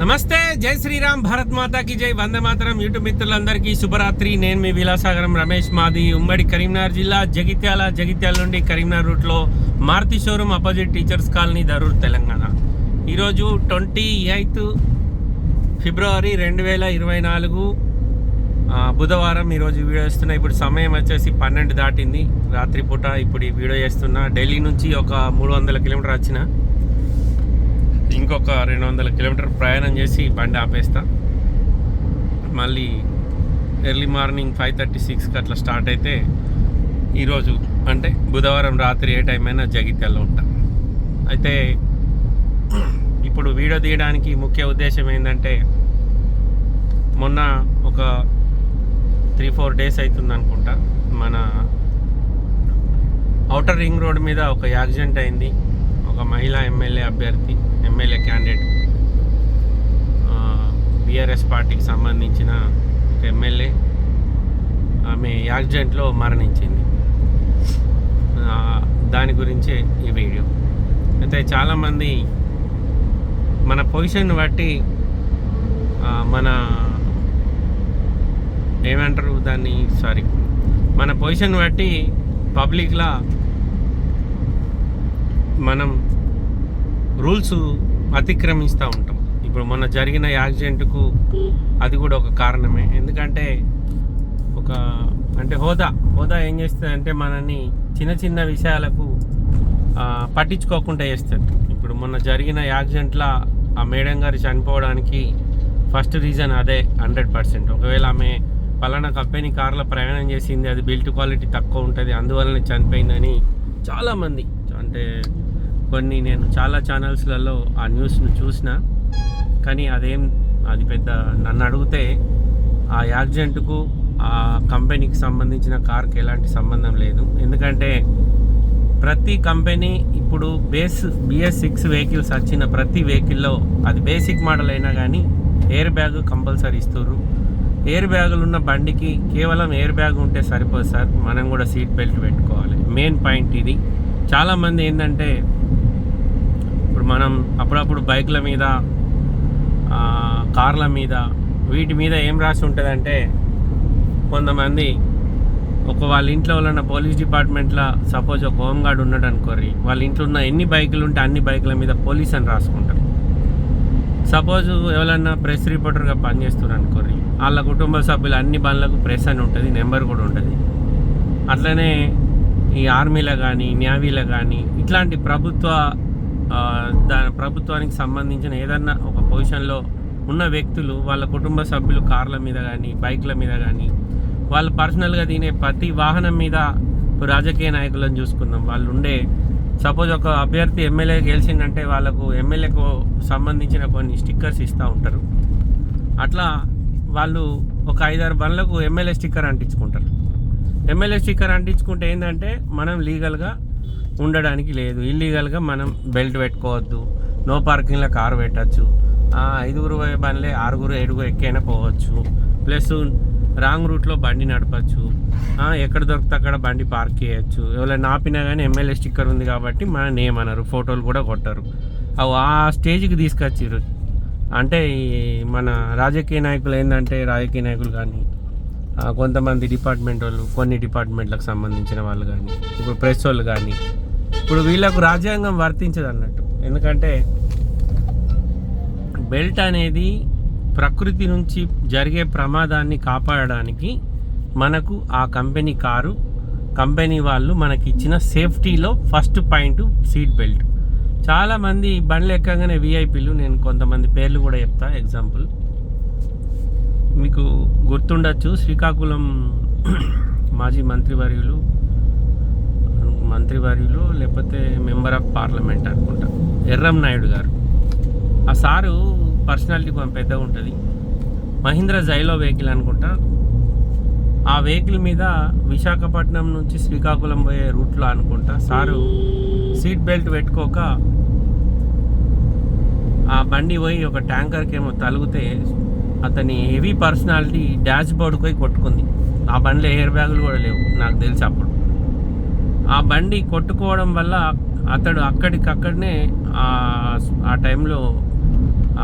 నమస్తే జై శ్రీరామ్ భారత్ మాతాకి జై. వందే మాతరం యూట్యూబ్ మిత్రులందరికీ శుభరాత్రి. నేను మీ విలాసాగరం రమేష్ మాది ఉమ్మడి కరీంనగర్ జిల్లా జగిత్యాల జగిత్యాల నుండి కరీంనగర్ రూట్లో Maruti showroom opposite teachers colony Darur Telangana. ఈరోజు ట్వంటీ ఎయిత్ ఫిబ్రవరి రెండు వేల ఇరవై నాలుగు బుధవారం ఈరోజు వీడియో చేస్తున్నా. ఇప్పుడు సమయం వచ్చేసి పన్నెండు దాటింది. రాత్రిపూట ఇప్పుడు ఈ వీడియో చేస్తున్నా. ఢిల్లీ నుంచి ఒక మూడు వందల కిలోమీటర్ వచ్చిన ఇంకొక రెండు వందల కిలోమీటర్ ప్రయాణం చేసి బండి ఆపేస్తా. మళ్ళీ ఎర్లీ మార్నింగ్ ఫైవ్ థర్టీ సిక్స్కి అట్లా స్టార్ట్ అయితే ఈరోజు అంటే బుధవారం రాత్రి ఏ టైం అయినా జగిత్యాల్లో ఉంటా. అయితే ఇప్పుడు వీడియో తీయడానికి ముఖ్య ఉద్దేశం ఏంటంటే మొన్న ఒక త్రీ ఫోర్ డేస్ అవుతుంది అనుకుంటా. మన ఔటర్ రింగ్ రోడ్ మీద ఒక యాక్సిడెంట్ అయింది. ఒక మహిళా ఎమ్మెల్యే అభ్యర్థి. ఎమ్మెల్యే క్యాండిడేట్ బీఆర్ఎస్ పార్టీకి సంబంధించిన ఒక ఎమ్మెల్యే ఆమె యాక్సిడెంట్లో మరణించింది. దాని గురించే ఈ వీడియో. అయితే చాలామంది మన పొజిషన్ బట్టి మన ఏమంటారు దాన్ని? సారీ. మన పొజిషన్ బట్టి పబ్లిక్లా మనం రూల్స్ అతిక్రమిస్తూ ఉంటాం. ఇప్పుడు మొన్న జరిగిన యాక్సిడెంట్కు అది కూడా ఒక కారణమే. ఎందుకంటే ఒక అంటే హోదా హోదా ఏం చేస్తుంది అంటే మనని చిన్న చిన్న విషయాలకు పట్టించుకోకుండా చేస్తుంది. ఇప్పుడు మొన్న జరిగిన యాక్సిడెంట్లో ఆ మేడం గారు చనిపోవడానికి ఫస్ట్ రీజన్ అదే హండ్రెడ్ పర్సెంట్. ఒకవేళ ఆమె పలానా కంపెనీ కార్లో ప్రయాణం చేసింది అది బిల్ట్ క్వాలిటీ తక్కువ ఉంటుంది అందువలన చనిపోయిందని చాలామంది అంటే కొన్ని నేను చాలా ఛానల్స్లలో ఆ న్యూస్ను చూసిన కానీ అదేం అది పెద్ద నన్ను అడిగితే ఆ యాక్సిడెంట్కు ఆ కంపెనీకి సంబంధించిన కార్కి ఎలాంటి సంబంధం లేదు. ఎందుకంటే ప్రతి కంపెనీ ఇప్పుడు బేస్ బిఎస్ సిక్స్ వెహికల్స్ వచ్చిన ప్రతి వెహికల్లో అది బేసిక్ మోడల్ అయినా కానీ ఎయిర్ బ్యాగ్ కంపల్సరీ ఇస్తారు ఎయిర్ బ్యాగులు ఉన్న బండికి కేవలం ఎయిర్ బ్యాగ్ ఉంటే సరిపోదు సార్. మనం కూడా సీట్ బెల్ట్ పెట్టుకోవాలి. మెయిన్ పాయింట్ ఇది. చాలామంది ఏంటంటే మనం అప్పుడప్పుడు బైక్ల మీద కార్ల మీద వీటి మీద ఏం రాసి ఉంటుందంటే కొంతమంది ఒక వాళ్ళ ఇంట్లో ఉన్న పోలీస్ డిపార్ట్మెంట్లో సపోజ్ ఒక హోమ్ గార్డ్ ఉన్నాడు అనుకోరి వాళ్ళ ఇంట్లో ఉన్న ఎన్ని బైకులు ఉంటే అన్ని బైకుల మీద పోలీస్ అని రాసుకుంటారు. సపోజ్ ఎవరన్నా ప్రెస్ రిపోర్టర్గా పనిచేస్తున్నారు అనుకోరి వాళ్ళ కుటుంబ సభ్యులు అన్ని బండ్లకు ప్రెస్ అని ఉంటుంది నెంబర్ కూడా ఉంటుంది అట్లనే ఈ ఆర్మీలో కానీ న్యావీలో కానీ ఇట్లాంటి ప్రభుత్వ దాని ప్రభుత్వానికి సంబంధించిన ఏదన్నా ఒక పొజిషన్లో ఉన్న వ్యక్తులు వాళ్ళ కుటుంబ సభ్యులు కార్ల మీద కానీ బైక్ల మీద కానీ వాళ్ళు పర్సనల్గా తినే ప్రతి వాహనం మీద ఇప్పుడు రాజకీయ నాయకులను చూసుకుందాం. వాళ్ళు ఉండే సపోజ్ ఒక అభ్యర్థి ఎమ్మెల్యే గెలిచిందంటే వాళ్ళకు ఎమ్మెల్యేకు సంబంధించిన కొన్ని స్టిక్కర్స్ ఇస్తూ ఉంటారు. అట్లా వాళ్ళు ఒక ఐదారు బండ్లకు ఎమ్మెల్యే స్టిక్కర్ అంటించుకుంటారు. ఎమ్మెల్యే స్టిక్కర్ అంటించుకుంటే ఏంటంటే మనం లీగల్గా ఉండడానికి లేదు. ఇల్లీగల్గా మనం బెల్ట్ పెట్టుకోవద్దు. నో పార్కింగ్లో కారు పెట్టచ్చు. ఐదుగురు బండ్లే ఆరుగురు ఏడుగురు ఎక్కైనా పోవచ్చు. ప్లస్ రాంగ్ రూట్లో బండి నడపచ్చు. ఎక్కడ దొరికితే అక్కడ బండి పార్క్ చేయొచ్చు. ఎవరైనా ఆపినా కానీ ఎమ్మెల్యే స్టిక్కర్ ఉంది కాబట్టి మన నేమ్ అన్నారు ఫోటోలు కూడా కొట్టరు. అవి ఆ స్టేజ్కి తీసుకొచ్చారు అంటే ఈ మన రాజకీయ నాయకులు ఏంటంటే రాజకీయ నాయకులు కానీ కొంతమంది డిపార్ట్మెంట్ వాళ్ళు కొన్ని డిపార్ట్మెంట్లకు సంబంధించిన వాళ్ళు కానీ ఇప్పుడు ప్రెస్ వాళ్ళు కానీ ఇప్పుడు వీళ్ళకు రాజ్యాంగం వర్తించదు అన్నట్టు ఎందుకంటే బెల్ట్ అనేది ప్రకృతి నుంచి జరిగే ప్రమాదాన్ని కాపాడడానికి మనకు ఆ కంపెనీ కారు కంపెనీ వాళ్ళు మనకి ఇచ్చిన సేఫ్టీలో ఫస్ట్ పాయింట్ సీట్ బెల్ట్. చాలామంది బండ్లు ఎక్కగానే విఐపీలు నేను కొంతమంది పేర్లు కూడా చెప్తా ఎగ్జాంపుల్. మీకు గుర్తుండొచ్చు శ్రీకాకుళం మాజీ మంత్రివర్యులు మంత్రివర్యులు లేకపోతే మెంబర్ ఆఫ్ పార్లమెంట్ అనుకుంటా. ఎర్రం నాయుడు గారు. ఆ సారు పర్సనాలిటీ కొంచెం పెద్దగా ఉంటుంది. మహీంద్ర జైలో వెహికల్ అనుకుంటా. ఆ వెహికల్ మీద విశాఖపట్నం నుంచి శ్రీకాకుళం పోయే రూట్లో అనుకుంటా సారు సీట్ బెల్ట్ పెట్టుకోక ఆ బండి పోయి ఒక ట్యాంకర్కి ఏమో తలిగితే అతని హెవీ పర్సనాలిటీ డాష్ బోర్డుకి పోయి కొట్టుకుంది. ఆ బండిలో ఎయిర్ బ్యాగులు కూడా లేవు. నాకు తెలిసి అప్పుడు. ఆ బండి కొట్టుకోవడం వల్ల అతడు అక్కడికక్కడనే ఆ- ఆ టైంలో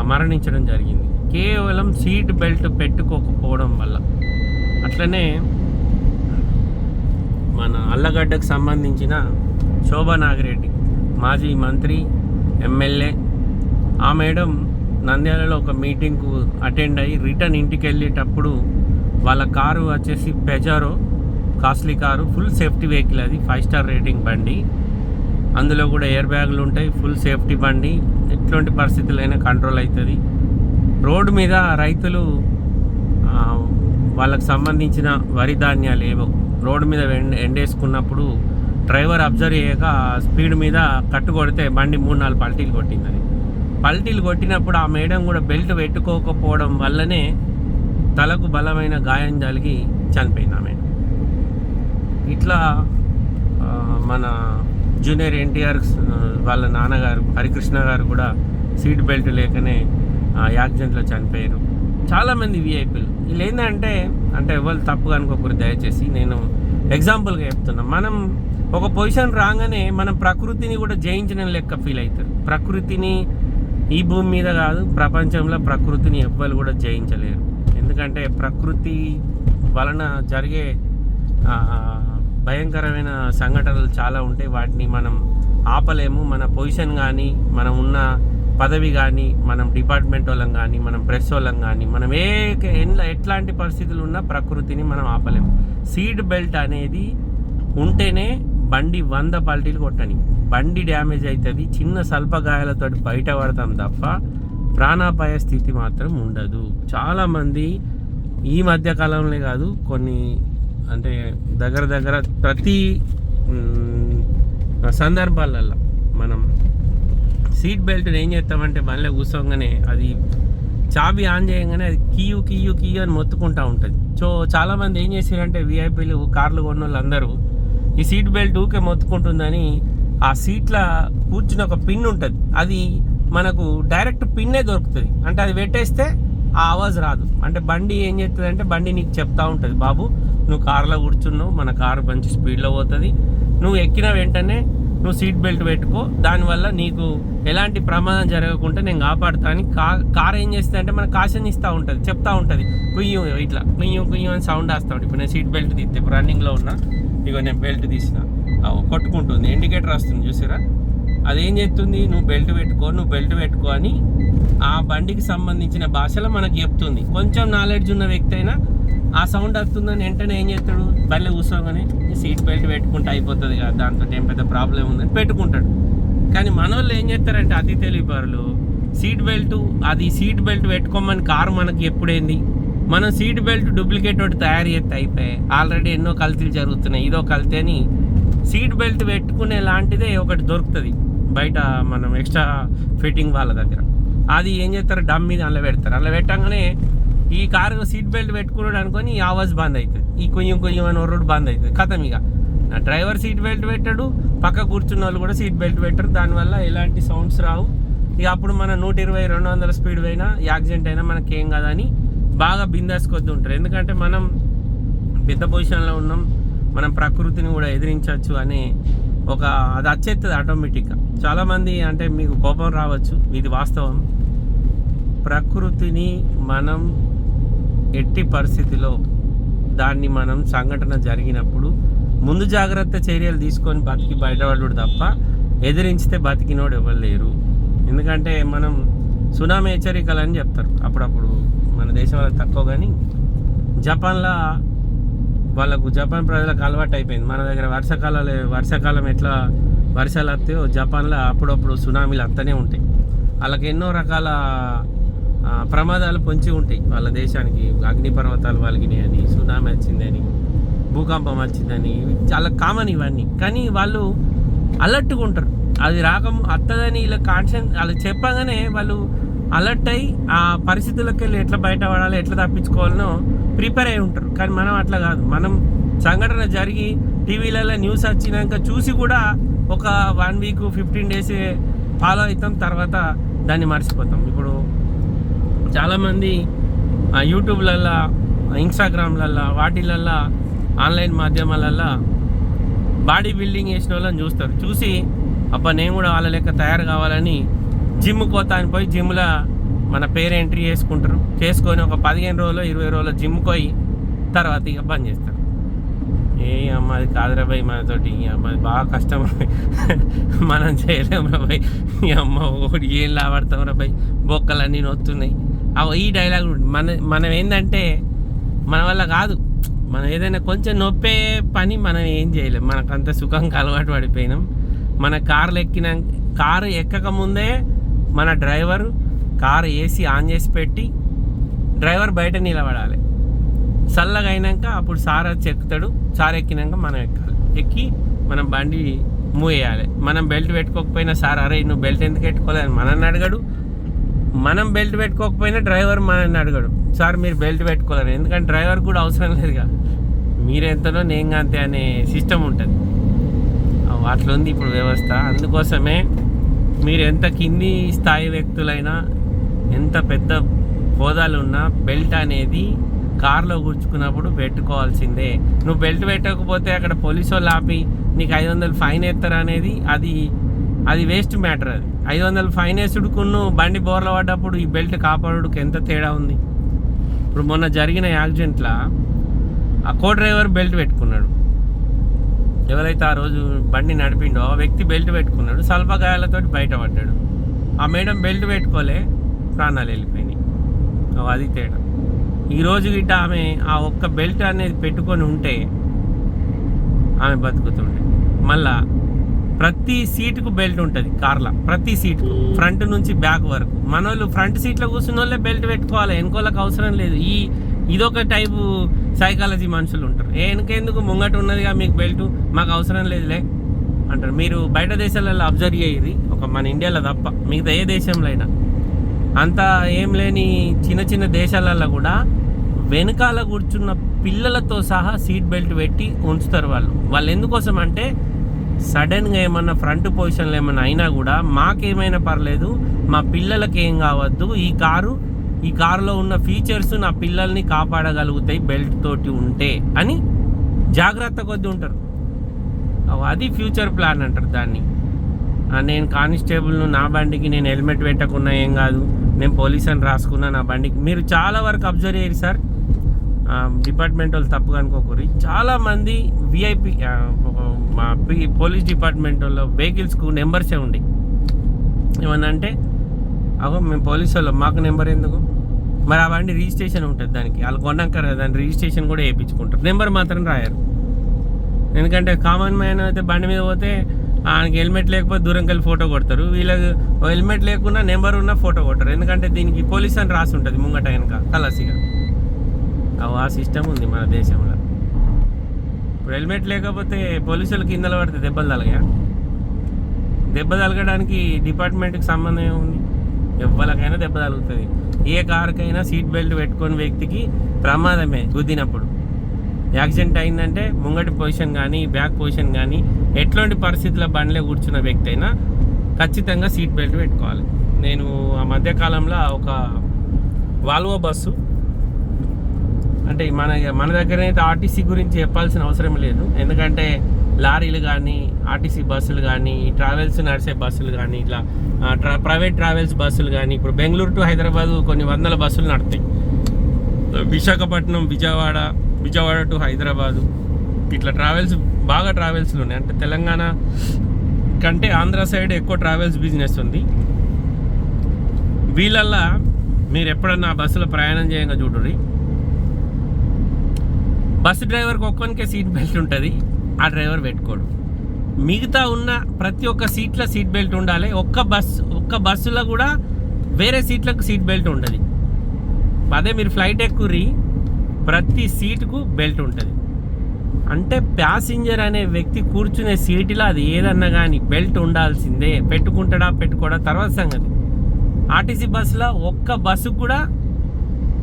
మరణించడం జరిగింది. కేవలం సీట్ బెల్ట్ పెట్టుకోకపోవడం వల్ల. అట్లనే మన అల్లగడ్డకు సంబంధించిన శోభా నాగిరెడ్డి మాజీ మంత్రి ఎమ్మెల్యే ఆ మేడం నంద్యాలలో ఒక మీటింగ్కు అటెండ్ అయ్యి రిటర్న్ ఇంటికి వెళ్ళేటప్పుడు వాళ్ళ కారు వచ్చేసి Pajero costly car full safety vehicle అది. ఫైవ్ స్టార్ రేటింగ్ బండి. అందులో కూడా ఎయిర్ బ్యాగులు ఉంటాయి ఫుల్ సేఫ్టీ బండి. ఎటువంటి పరిస్థితులైనా కంట్రోల్ అవుతుంది రోడ్డు మీద రైతులు వాళ్ళకు సంబంధించిన వరి ధాన్యాలు ఏవో రోడ్డు మీద ఎండ ఎండేసుకున్నప్పుడు డ్రైవర్ అబ్జర్వ్ చేయక స్పీడ్ మీద కట్టు కొడితే బండి మూడు నాలుగు పల్టీలు కొట్టింది పల్టీలు కొట్టినప్పుడు ఆ మేడం కూడా బెల్ట్ పెట్టుకోకపోవడం వల్లనే తలకు బలమైన గాయం జరిగి చనిపోయింది ఆమె ఇట్లా మన జూనియర్ ఎన్టీఆర్ వాళ్ళ నాన్నగారు హరికృష్ణ గారు కూడా సీట్ బెల్ట్ లేకనే యాక్సిడెంట్లో చనిపోయారు. చాలామంది విఐపీలు వీళ్ళు ఏంటంటే అంటే ఎవరు తప్పుగా అనుకోకూడదు దయచేసి నేను ఎగ్జాంపుల్గా చెప్తున్నా. మనం ఒక పొజిషన్ రాగానే మనం ప్రకృతిని కూడా జయించిన లెక్క ఫీల్ అవుతారు. ప్రకృతిని ఈ భూమి మీద కాదు ప్రపంచంలో ప్రకృతిని ఎవ్వరు కూడా జయించలేరు. ఎందుకంటే ప్రకృతి వలన జరిగే భయంకరమైన సంఘటనలు చాలా ఉంటాయి. వాటిని మనం ఆపలేము. మన పొజిషన్ కానీ మనం ఉన్న పదవి కానీ మనం డిపార్ట్మెంట్ వాళ్ళం కానీ మనం ప్రెస్ వాళ్ళం కానీ మనం ఏ ఎట్లాంటి పరిస్థితులు ఉన్నా ప్రకృతిని మనం ఆపలేము. సీట్ బెల్ట్ అనేది ఉంటేనే బండి వంద పల్టీలు కొట్టని. బండి డ్యామేజ్ అవుతుంది చిన్న స్వల్ప గాయాలతో బయట పడతాం తప్ప ప్రాణాపాయ స్థితి మాత్రం ఉండదు. చాలామంది ఈ మధ్య కాలంలో కాదు కొన్ని అంటే దగ్గర దగ్గర ప్రతి సందర్భాలల్లో మనం సీట్ బెల్ట్ ఏం చేస్తామంటే బండిలో కూర్చోగానే అది చాబి ఆన్ చేయగానే అది కీయు కీయు కీయు అని మొత్తుకుంటా ఉంటుంది. సో చాలామంది ఏం చేశారంటే విఐపీలు కార్లు కొన్న అందరూ ఈ సీట్ బెల్ట్ ఊకే మొత్తుకుంటుందని ఆ సీట్ల కూర్చుని ఒక పిన్ ఉంటుంది. అది మనకు డైరెక్ట్ పిన్నే దొరుకుతుంది. అంటే అది పెట్టేస్తే ఆ ఆవాజ్ రాదు. అంటే బండి ఏం చేస్తుంది అంటే బండి నీకు చెప్తా ఉంటుంది బాబు. నువ్వు కార్లో కూర్చున్నావు మన కారు మంచి స్పీడ్లో పోతుంది. నువ్వు ఎక్కిన వెంటనే నువ్వు సీట్ బెల్ట్ పెట్టుకో దానివల్ల నీకు ఎలాంటి ప్రమాదం జరగకుండా నేను కాపాడుతా అని కా కార్ ఏం చేస్తుంది అంటే మన కాషన్ ఇస్తూ ఉంటుంది చెప్తా ఉంటుంది. కుయ్యం ఇట్లా కుయ్యం కుయ్యం అని సౌండ్ వేస్తా ఇప్పుడు నేను సీట్ బెల్ట్ తీస్తే ఇప్పుడు రన్నింగ్లో ఉన్నా ఇగో నేను బెల్ట్ తీసిన. కొట్టుకుంటుంది ఇండికేటర్ వస్తుంది చూసారా? అదేం చెప్తుంది నువ్వు బెల్ట్ పెట్టుకో నువ్వు బెల్ట్ పెట్టుకో అని ఆ బండికి సంబంధించిన భాషలో మనకు చెప్తుంది. కొంచెం నాలెడ్జ్ ఉన్న వ్యక్తి అయినా ఆ సౌండ్ వస్తుందని వెంటనే ఏం చేస్తాడు? బల్లె కూర్చోగానే సీట్ బెల్ట్ పెట్టుకుంటే అయిపోతుంది కదా దాంతో ఏం పెద్ద ప్రాబ్లం ఉందని పెట్టుకుంటాడు. కానీ మన వాళ్ళు ఏం చేస్తారంటే అతి తెలివిపరులు సీట్ బెల్ట్ అది సీట్ బెల్ట్ పెట్టుకోమని కారు మనకి ఎప్పుడైంది? మనం సీట్ బెల్ట్ డూప్లికేట్ ఒకటి తయారు చేస్తే అయిపోయాయి ఆల్రెడీ ఎన్నో కల్తీలు జరుగుతున్నాయి. ఇదో కల్తీ అని సీట్ బెల్ట్ పెట్టుకునే లాంటిదే ఒకటి దొరుకుతుంది బయట మనం ఎక్స్ట్రా ఫిట్టింగ్ వాళ్ళ దగ్గర. అది ఏం చేస్తారు? డమ్ మీద అందులో పెడతారు. అందులో పెట్టంగానే ఈ కారు సీట్ బెల్ట్ పెట్టుకున్నాడు అనుకొని ఈ ఆవాజ్ బంద్ అవుతుంది ఈ కొయ్యం కొయ్యం అని రోడ్డు బంద్ అవుతుంది కథం ఇక. నా డ్రైవర్ సీట్ బెల్ట్ పెట్టాడు పక్క కూర్చున్న వాళ్ళు కూడా సీట్ బెల్ట్ పెట్టరు. దానివల్ల ఎలాంటి సౌండ్స్ రావు. ఇక అప్పుడు మన నూట ఇరవై రెండు వందల స్పీడ్ పోయినా యాక్సిడెంట్ అయినా మనకేం కాదని బాగా బిందాసుకొద్ది ఉంటారు. ఎందుకంటే మనం పెద్ద పొజిషన్లో ఉన్నాం. మనం ప్రకృతిని కూడా ఎదిరించవచ్చు అనే ఒక అది వచ్చేస్తుంది ఆటోమేటిక్గా చాలామంది అంటే మీకు కోపం రావచ్చు. ఇది వాస్తవం. ప్రకృతిని మనం ఎట్టి పరిస్థితిలో దాన్ని మనం సంఘటన జరిగినప్పుడు ముందు జాగ్రత్త చర్యలు తీసుకొని బతికి బయటపడు తప్ప ఎదిరించితే బతికినోడు ఎవరు లేరు. ఎందుకంటే మనం సునామీ హెచ్చరికలు అని చెప్తారు. అప్పుడప్పుడు మన దేశం వాళ్ళకి తక్కువ కానీ జపాన్లో వాళ్ళకు జపాన్ ప్రజలకు అలవాటు అయిపోయింది. మన దగ్గర వర్షాకాలాలు వర్షాకాలం ఎట్లా వర్షాలు వస్తాయో జపాన్లో అప్పుడప్పుడు సునామీలు వస్తూనే ఉంటాయి. వాళ్ళకి ఎన్నో రకాల ప్రమాదాలు పొంచి ఉంటాయి. వాళ్ళ దేశానికి అగ్నిపర్వతాలు వాళ్ళకి అని సునామీ వచ్చిందని భూకంపం వచ్చిందని చాలా కామన్ ఇవన్నీ. కానీ వాళ్ళు అలర్ట్గా ఉంటారు. అది రాక అత్తదని ఇలా కాన్షన్ వాళ్ళు చెప్పగానే వాళ్ళు అలర్ట్ అయ్యి ఆ పరిస్థితులకు వెళ్ళి ఎట్లా బయటపడాలి ఎట్లా తప్పించుకోవాలనో ప్రిపేర్ అయి ఉంటారు. కానీ మనం అట్లా కాదు. మనం సంఘటన జరిగి టీవీలలో న్యూస్ వచ్చినాక చూసి కూడా ఒక one week fifteen days follow అవుతాం. తర్వాత దాన్ని మర్చిపోతాం. ఇప్పుడు చాలామంది ఆ, యూట్యూబ్లల్లో ఇన్స్టాగ్రామ్లల్లో వాటిలల్లో ఆన్లైన్ మాధ్యమాలల్లో బాడీ బిల్డింగ్ చేసిన వాళ్ళని చూస్తారు. చూసి అప్ప నేను కూడా వాళ్ళ లెక్క తయారు కావాలని జిమ్ పోతా అని పోయి జిమ్లో మన పేరు ఎంట్రీ చేసుకుంటారు. చేసుకొని ఒక పదిహేను రోజులు ఇరవై రోజులు జిమ్ పోయి తర్వాత ఇక బంద్ చేస్తారు. ఏ అమ్మాది కాదురా భయ్ మనతోటి ఈ అది బాగా కష్టం మనం చేయలేము రా భయ్. ఈ అమ్మ ఓడి ఏం లాభడతాం రా భయ్. బొక్కలన్నీ నొత్తున్నాయి. ఈ డైలాగ్ మన మనం ఏంటంటే మన వల్ల కాదు. మనం ఏదైనా కొంచెం నొప్పే పని మనం ఏం చేయలేం. మనకు అంత సుఖంగా అలవాటు పడిపోయినాం. మన కార్లు ఎక్కిన కారు ఎక్కక ముందే మన డ్రైవర్ కారు ఏసీ ఆన్ చేసి పెట్టి డ్రైవర్ బయట నిలబడాలి. చల్లగా అయినాక అప్పుడు సార్ వచ్చి ఎక్కుతాడు. సార్ ఎక్కినాక మనం ఎక్కాలి. ఎక్కి మనం బండి మూవ్ చేయాలి. మనం బెల్ట్ పెట్టుకోకపోయినా సార్ అరే నువ్వు బెల్ట్ ఎందుకు పెట్టుకోలేదు? మనల్ని అడగడు. మనం బెల్ట్ పెట్టుకోకపోయినా డ్రైవర్ మనల్ని అడగడు. సార్ మీరు బెల్ట్ పెట్టుకోలేరు. ఎందుకంటే డ్రైవర్ కూడా అవసరం లేదుగా. మీరెంతనో నేను అంతే అనే సిస్టమ్ ఉంటుంది. అట్లా ఉంది ఇప్పుడు వ్యవస్థ. అందుకోసమే మీరు ఎంత కింది స్థాయి వ్యక్తులైనా ఎంత పెద్ద హోదాలు ఉన్నా బెల్ట్ అనేది కార్లో కూర్చుకున్నప్పుడు పెట్టుకోవాల్సిందే. నువ్వు బెల్ట్ పెట్టకపోతే అక్కడ పోలీసు వాళ్ళు ఆపి నీకు ఐదు వందలు ఫైన్ ఎత్తారు అనేది అది అది వేస్ట్ మ్యాటర్ అది. ఐదు వందలు ఫైన్ వేసుడుకును బండి బోర్ల పడ్డప్పుడు ఈ బెల్ట్ కాపాడుకు ఎంత తేడా ఉంది? ఇప్పుడు మొన్న జరిగిన యాక్సిడెంట్లో ఆ కో డ్రైవర్ బెల్ట్ పెట్టుకున్నాడు. ఎవరైతే ఆ రోజు బండి నడిపిండో ఆ వ్యక్తి బెల్ట్ పెట్టుకున్నాడు. స్వల్ప గాయాలతో బయటపడ్డాడు. ఆ మేడం బెల్ట్ పెట్టుకోలే ప్రాణాలు వెళ్ళిపోయినాయి. అవి అది తేడా. ఈరోజు గిట్ట ఆమె ఆ ఒక్క బెల్ట్ అనేది పెట్టుకొని ఉంటే ఆమె బతుకుతుండే. మళ్ళా ప్రతి సీటుకు బెల్ట్ ఉంటుంది కార్లో ప్రతి సీటుకు. ఫ్రంట్ నుంచి బ్యాక్ వరకు. మన వాళ్ళు ఫ్రంట్ సీట్లో కూర్చున్న వాళ్ళే బెల్ట్ పెట్టుకోవాలి వెనుకోళ్ళకి అవసరం లేదు. ఈ ఇదొక టైపు సైకాలజీ మనుషులు ఉంటారు. ఏ వెనకెందుకు ముంగట ఉన్నదిగా మీకు బెల్ట్? మాకు అవసరం లేదులే అంటారు. మీరు బయట దేశాలలో అబ్జర్వ్ చేయరు. ఒక మన ఇండియాలో తప్ప మిగతా ఏ దేశంలో అయినా. అంత ఏం లేని చిన్న చిన్న దేశాలలో కూడా వెనకాల కూర్చున్న పిల్లలతో సహా సీట్ బెల్ట్ పెట్టి ఉంచుతారు వాళ్ళు. వాళ్ళు ఎందుకోసం అంటే సడన్గా ఏమన్నా ఫ్రంట్ పొజిషన్లో ఏమన్నా అయినా కూడా మాకేమైనా పర్లేదు మా పిల్లలకి ఏం కావద్దు. ఈ కారు ఈ కారులో ఉన్న ఫీచర్స్ నా పిల్లల్ని కాపాడగలుగుతాయి బెల్ట్ తోటి ఉంటే అని జాగ్రత్త కొద్ది ఉంటారు. అది ఫ్యూచర్ ప్లాన్ అంటారు దాన్ని. నేను కానిస్టేబుల్ను నా బండికి నేను హెల్మెట్ పెట్టకున్నా ఏం కాదు. నేను పోలీస్ అని రాసుకున్నా నా బండికి. మీరు చాలా వరకు అబ్జర్వ్ చేయరు సార్. డిపార్ట్మెంట్ వాళ్ళు తప్పుగా అనుకోకూరి. చాలామంది విఐపి మా పి- పోలీస్ డిపార్ట్మెంట్ వాళ్ళు వెహికల్స్కు నెంబర్సే ఉండి. ఏమన్నా అంటే అగో మేము పోలీస్ వాళ్ళం మాకు నెంబర్ ఎందుకు? మరి ఆ బండి రిజిస్ట్రేషన్ ఉంటుంది దానికి వాళ్ళు కొన్నాక దాని రిజిస్ట్రేషన్ కూడా వేయించుకుంటారు. నెంబర్ మాత్రం రాయరు. ఎందుకంటే కామన్ మ్యాన్ అయితే బండి మీద పోతే ఆయనకి హెల్మెట్ లేకపోతే దూరం కలిసి ఫోటో కొడతారు. వీళ్ళకి హెల్మెట్ లేకున్నా నెంబర్ ఉన్న ఫోటో కొడతారు. ఎందుకంటే దీనికి పోలీస్ అని రాసి ఉంటుంది ముంగట వెనక కలసిగా. ఆ సిస్టమ్ ఉంది మన దేశంలో. ఇప్పుడు హెల్మెట్ లేకపోతే పోలీసులు కిందలు పడితే దెబ్బలు తలగా దెబ్బ తలగడానికి డిపార్ట్మెంట్కి సంబంధం ఏముంది? ఎవ్వరికైనా దెబ్బ తగులుతుంది. ఏ కారుకైనా సీట్ బెల్ట్ పెట్టుకొని వ్యక్తికి ప్రమాదమే గుద్దినప్పుడు. యాక్సిడెంట్ అయిందంటే ముంగటి పొజిషన్ కానీ బ్యాక్ పొజిషన్ కానీ ఎట్లాంటి పరిస్థితుల్లో బండిలో కూర్చున్న వ్యక్తి అయినా ఖచ్చితంగా సీట్ బెల్ట్ పెట్టుకోవాలి. నేను ఆ మధ్యకాలంలో ఒక వాల్వో బస్సు అంటే మన మన దగ్గర అయితే ఆర్టీసీ గురించి చెప్పాల్సిన అవసరం లేదు. ఎందుకంటే లారీలు కానీ ఆర్టీసీ బస్సులు కానీ ట్రావెల్స్ నడిచే బస్సులు కానీ ఇట్లా ట్రా ప్రైవేట్ ట్రావెల్స్ బస్సులు కానీ ఇప్పుడు బెంగళూరు టు హైదరాబాద్ కొన్ని వందల బస్సులు నడుతాయి. విశాఖపట్నం విజయవాడ విజయవాడ టు హైదరాబాదు ఇట్లా ట్రావెల్స్ బాగా ట్రావెల్స్లు ఉన్నాయి. అంటే తెలంగాణ కంటే ఆంధ్ర సైడ్ ఎక్కువ ట్రావెల్స్ బిజినెస్ ఉంది. వీళ్ళల్లా మీరు ఎప్పుడన్నా బస్సులో ప్రయాణం చేయంగా చూడరు బస్సు డ్రైవర్కి ఒక్కనికే సీట్ బెల్ట్ ఉంటుంది. ఆ డ్రైవర్ పెట్టుకోడు. మిగతా ఉన్న ప్రతి ఒక్క సీట్లో సీట్ బెల్ట్ ఉండాలి. ఒక్క బస్ ఒక్క బస్సులో కూడా వేరే సీట్లకు సీట్ బెల్ట్ ఉంటుంది. అదే మీరు ఫ్లైట్ ఎక్కుర్రి ప్రతి సీటుకు బెల్ట్ ఉంటుంది. అంటే ప్యాసింజర్ అనే వ్యక్తి కూర్చునే సీటులో అది ఏదన్నా కానీ బెల్ట్ ఉండాల్సిందే. పెట్టుకుంటాడా పెట్టుకోడా తర్వాత సంగతి. ఆర్టీసీ బస్సులో ఒక్క బస్సు కూడా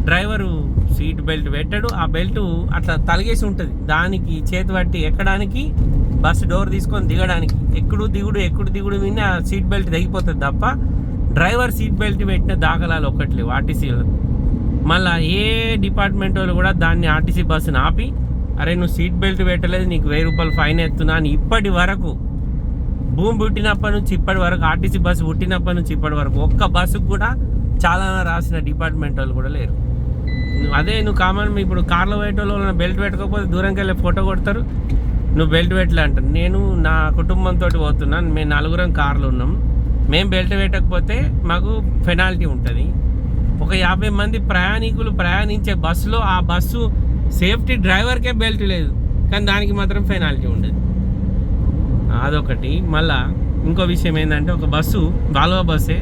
డ్రైవరు సీట్ బెల్ట్ పెట్టాడు. ఆ బెల్ట్ అట్లా తలిగేసి ఉంటుంది. దానికి చేతి పట్టి ఎక్కడానికి బస్సు డోర్ తీసుకొని దిగడానికి. ఎక్కుడు దిగుడు ఎక్కుడు దిగుడు విని ఆ సీట్ బెల్ట్ తెగిపోతుంది తప్ప డ్రైవర్ సీట్ బెల్ట్ పెట్టిన దాఖలాలు ఒక్కట్లేవు ఆర్టీసీలో మళ్ళీ ఏ డిపార్ట్మెంట్ వాళ్ళు కూడా దాన్ని ఆర్టీసీ బస్సుని ఆపి అరే నువ్వు సీట్ బెల్ట్ పెట్టలేదు నీకు వెయ్యి రూపాయలు ఫైన్ ఎత్తున్నా అని ఇప్పటి వరకు భూమి పుట్టినప్పటి నుంచి ఇప్పటి వరకు ఆర్టీసీ బస్సు పుట్టినప్పటి నుంచి ఇప్పటి వరకు ఒక్క బస్సుకు కూడా చాలా రాసిన డిపార్ట్మెంట్ వాళ్ళు కూడా లేరు. అదే నువ్వు కామన్ ఇప్పుడు కార్లో పోయేటోళ్ళు బెల్ట్ పెట్టుకోకపోతే దూరంకి వెళ్ళి ఫోటో కొడతారు. నువ్వు బెల్ట్ పెట్టలే అంటారు. నేను నా కుటుంబంతో పోతున్నాను మేము నలుగురం కార్లు ఉన్నాం. మేము బెల్ట్ పెట్టకపోతే మాకు పెనాల్టీ ఉంటుంది. ఒక యాభై మంది ప్రయాణికులు ప్రయాణించే బస్సులో ఆ బస్సు సేఫ్టీ డ్రైవర్కే బెల్ట్ లేదు. కానీ దానికి మాత్రం పెనాల్టీ ఉండదు. అదొకటి. మళ్ళా ఇంకో విషయం ఏంటంటే ఒక బస్సు వాల్వా బస్సే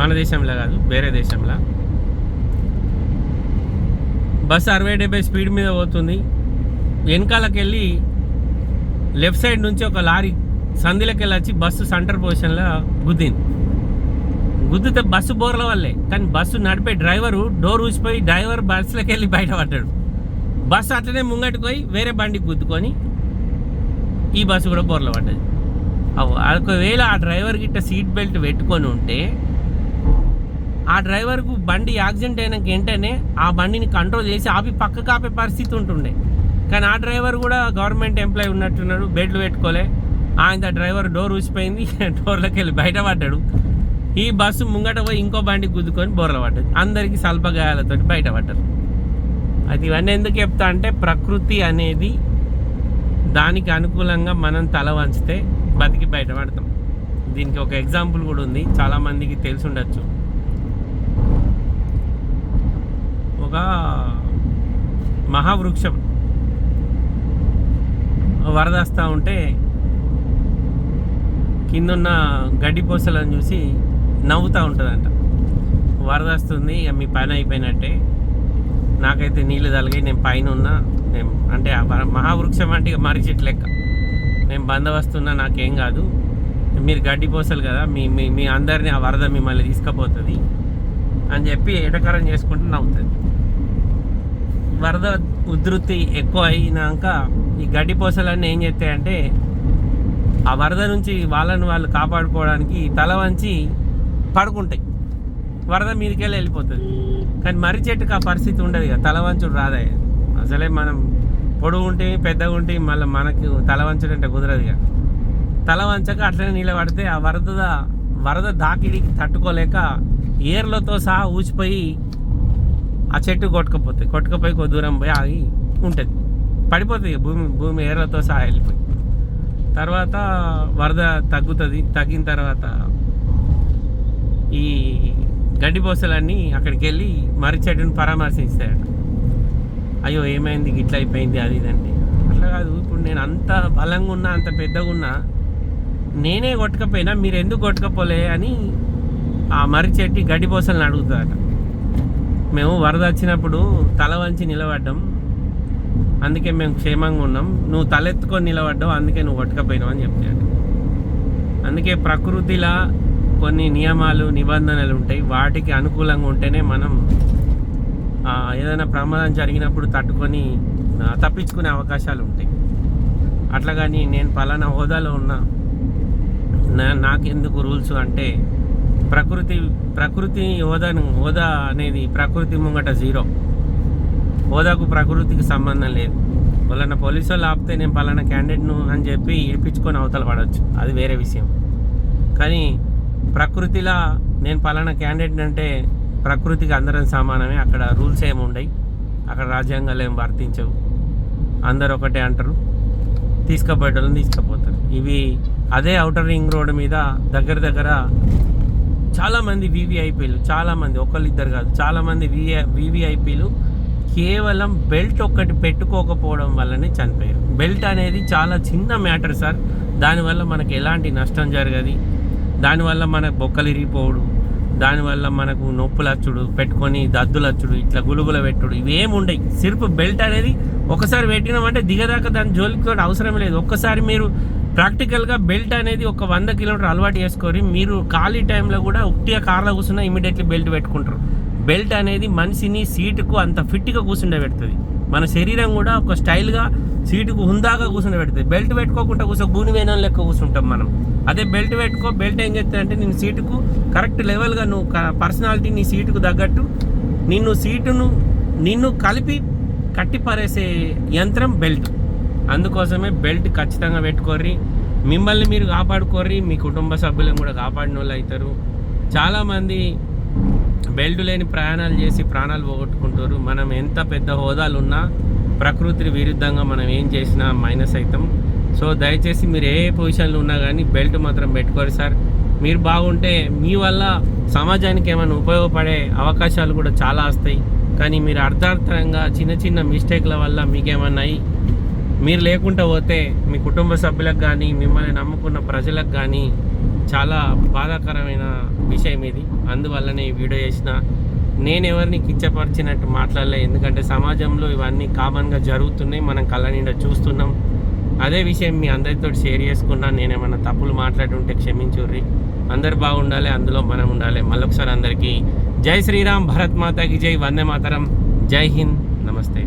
మన దేశంలో కాదు వేరే దేశంలో. బస్సు అరవై డెబ్బై స్పీడ్ మీద పోతుంది. వెనకాలకి వెళ్ళి లెఫ్ట్ సైడ్ నుంచి ఒక లారీ సంధిలోకి వెళ్ళి వచ్చి బస్సు సెంటర్ పొజిషన్లో గుద్దింది. గుద్దితే బస్సు బోర్ల వల్లే కానీ బస్సు నడిపే డ్రైవరు డోర్ ఊసిపోయి డ్రైవర్ బస్సులోకి వెళ్ళి బయటపడ్డాడు. బస్సు అట్లనే ముంగటికి పోయి వేరే బండికి గుద్దుకొని ఈ బస్సు కూడా బోర్ల పడ్డది. అవ్వ, ఒకవేళ ఆ డ్రైవర్ గిట్ట సీట్ బెల్ట్ పెట్టుకొని ఉంటే ఆ డ్రైవర్కు బండి యాక్సిడెంట్ అయినాక వెంటనే ఆ బండిని కంట్రోల్ చేసి ఆపి పక్కకు ఆపే పరిస్థితి ఉంటుండే. కానీ ఆ డ్రైవర్ కూడా గవర్నమెంట్ ఎంప్లాయీ ఉన్నట్టున్నాడు బెడ్లు పెట్టుకోలే. ఆయన డ్రైవర్ డోర్ ఊసిపోయింది డోర్లోకి వెళ్ళి బయట పడ్డాడు ఈ బస్సు ముంగట పోయి ఇంకో బండి గుద్దుకొని బోర్ల పడ్డది. అందరికీ స్వల్పగాయాలతో బయట పడ్డారు అది ఇవన్నీ ఎందుకు చెప్తా అంటే ప్రకృతి అనేది దానికి అనుకూలంగా మనం తల వంచితే బతికి బయటపడతాం. దీనికి ఒక ఎగ్జాంపుల్ కూడా ఉంది. చాలామందికి తెలిసి ఉండొచ్చు. ఒక మహావృక్షం వరద వస్తూ ఉంటే కిందున్న గడ్డిపోసలను చూసి నవ్వుతూ ఉంటుందంట. వరద వస్తుంది ఇక మీ పని అయిపోయినట్టే. నాకైతే నీళ్ళు తలిగి నేను పైన ఉన్నా నేను అంటే ఆ వర- మహావృక్షం అంటే ఇక మర్రి చెట్టు లెక్క. నేను బందవస్తున్నా నాకేం కాదు. మీరు గడ్డి పోసలు కదా మీ మీ మీ అందరినీ ఆ వరద మిమ్మల్ని తీసుకుపోతుంది అని చెప్పి ఎటకరం చేసుకుంటూ నవ్వుతుంది. వరద ఉధృతి ఎక్కువ అయినాక ఈ గడ్డి పోసలన్నీ ఏం చేస్తాయంటే ఆ వరద నుంచి వాళ్ళని వాళ్ళు కాపాడుకోవడానికి తల వంచి పడుకుంటాయి. వరద మీదకెళ్ళి వెళ్ళిపోతుంది. కానీ మర్రి చెట్టుకు ఆ పరిస్థితి ఉండదు ఇక. తలవంచుడు రాదే. అసలే మనం పొడుగు ఉంటే పెద్దగా ఉంటే మళ్ళీ మనకు తల అంటే కుదరదు కదా తల వంచక అట్లనే నిలబడితే ఆ వరద వరద దాకిడికి తట్టుకోలేక ఏర్లతో సహా ఊచిపోయి ఆ చెట్టు కొట్టుకపోతుంది కొట్టుకపోయి కొద్ది దూరం పోయి ఆగి ఉంటుంది. పడిపోతుంది భూమి భూమి ఏర్లతో సహా వెళ్ళిపోయి. తర్వాత వరద తగ్గుతుంది తగ్గిన తర్వాత ఈ గడ్డి పోసలన్నీ అక్కడికి వెళ్ళి మర్రి చెట్టుని పరామర్శిస్తాయట అయ్యో ఏమైంది? ఇట్లా అయిపోయింది అది ఇదండి అట్లా కాదు ఇప్పుడు నేను అంత బలంగా ఉన్నా అంత పెద్దగా ఉన్నా నేనే కొట్టకపోయినా మీరు ఎందుకు కొట్టకపోలే అని ఆ మర్రి చెట్టు గడ్డి పోసలను అడుగుతుందట మేము వరద వచ్చినప్పుడు తల వంచి నిలబడ్డాం. అందుకే మేము క్షేమంగా ఉన్నాం. నువ్వు తలెత్తుకొని నిలబడ్డావు అందుకే నువ్వు కొట్టకపోయినావు అని చెప్తాడు అందుకే ప్రకృతిలా కొన్ని నియమాలు నిబంధనలు ఉంటాయి. వాటికి అనుకూలంగా ఉంటేనే మనం ఏదైనా ప్రమాదం జరిగినప్పుడు తట్టుకొని తప్పించుకునే అవకాశాలు ఉంటాయి. అట్లా కానీ నేను పలానా హోదాలో ఉన్నా నా నాకెందుకు రూల్స్ అంటే ప్రకృతి ప్రకృతి హోదాను హోదా అనేది ప్రకృతి ముంగట జీరో. హోదాకు ప్రకృతికి సంబంధం లేదు. వాళ్ళన్న పోలీసు వాళ్ళు ఆపితే నేను పలానా క్యాండిడేట్ను అని చెప్పి ఇడిపించుకొని అవతల పడవచ్చు. అది వేరే విషయం. కానీ ప్రకృతిలా నేను పలానా క్యాండిడేట్ అంటే ప్రకృతికి అందరం సమానమే. అక్కడ రూల్స్ ఏమి ఉండవు అక్కడ రాజ్యాంగాలు ఏం వర్తించవు. అందరు ఒకటే అంటారు. తీసుకుపోయేటోళ్ళని తీసుకుపోతారు. ఇవి అదే అవుటర్ రింగ్ రోడ్ మీద దగ్గర దగ్గర చాలామంది వివిఐపీలు చాలామంది ఒకళ్ళిద్దరు కాదు చాలామంది వి వివిఐపీలు కేవలం బెల్ట్ ఒక్కటి పెట్టుకోకపోవడం వల్లనే చనిపోయారు. బెల్ట్ అనేది చాలా చిన్న మ్యాటర్ సార్. దానివల్ల మనకు ఎలాంటి నష్టం జరగదు. దానివల్ల మన బొక్కలు ఇరిగిపోవడు. దానివల్ల మనకు నొప్పులు వచ్చుడు పెట్టుకొని దద్దులు అచ్చుడు ఇట్లా గులుగుల పెట్టుడు ఇవేం ఉండయి. సిర్ఫ్ బెల్ట్ అనేది ఒకసారి పెట్టినామంటే దిగదాకా దాని జోలికి అవసరం లేదు. ఒక్కసారి మీరు ప్రాక్టికల్గా బెల్ట్ అనేది ఒక వంద కిలోమీటర్ అలవాటు చేసుకొని మీరు ఖాళీ టైంలో కూడా ఉట్టిగా కార్లో కూర్చున్నా ఇమీడియట్లీ బెల్ట్ పెట్టుకుంటారు. బెల్ట్ అనేది మనిషిని సీటుకు అంత ఫిట్గా కూర్చుండే పెడుతుంది మన శరీరం కూడా ఒక స్టైల్గా సీటుకు హుందాగా కూర్చుండే పెడుతుంది బెల్ట్ పెట్టుకోకుండా కూర్చో గూని వేనం లెక్క కూర్చుంటాం మనం. అదే బెల్ట్ పెట్టుకో బెల్ట్ ఏం చేస్తుంది అంటే నేను సీటుకు కరెక్ట్ లెవెల్గా నువ్వు పర్సనాలిటీ నీ సీటుకు తగ్గట్టు నిన్ను సీటును నిన్ను కలిపి కట్టిపారేసే యంత్రం బెల్ట్. అందుకోసమే బెల్ట్ ఖచ్చితంగా పెట్టుకోర్రి. మిమ్మల్ని మీరు కాపాడుకోర్రి మీ కుటుంబ సభ్యులను కూడా కాపాడిన వాళ్ళు అవుతారు చాలామంది బెల్ట్ లేని ప్రయాణాలు చేసి ప్రాణాలు పోగొట్టుకుంటారు. మనం ఎంత పెద్ద హోదాలు ఉన్నా ప్రకృతి విరుద్ధంగా మనం ఏం చేసినా మైనస్ అవుతాం. సో దయచేసి మీరు ఏ పొజిషన్లో ఉన్నా కానీ బెల్ట్ మాత్రం పెట్టుకోరు సార్. మీరు బాగుంటే మీ వల్ల సమాజానికి ఏమైనా ఉపయోగపడే అవకాశాలు కూడా చాలా వస్తాయి. కానీ మీరు అర్థార్థంగా చిన్న చిన్న మిస్టేక్ల వల్ల మీకేమన్నా మీరు లేకుండా పోతే మీ కుటుంబ సభ్యులకు కానీ మిమ్మల్ని నమ్ముకున్న ప్రజలకు కానీ చాలా బాధాకరమైన విషయం ఇది. అందువల్లనే ఈ వీడియో చేసిన. నేను ఎవరిని కిచ్చపరిచినట్టు మాట్లాడలే. ఎందుకంటే సమాజంలో ఇవన్నీ కామన్గా జరుగుతున్నాయి. మనం కళ్ళ నిండా చూస్తున్నాం. అదే విషయం మీ అందరితో షేర్ చేసుకున్నా. నేనేమన్నా తప్పులు మాట్లాడుంటే క్షమించుర్రి. అందరు బాగుండాలి. అందులో మనం ఉండాలి. మళ్ళొకసారి అందరికీ జై శ్రీరామ్. భరత్ మాతాకి జై. వందే మాతరం. జై హింద్. నమస్తే.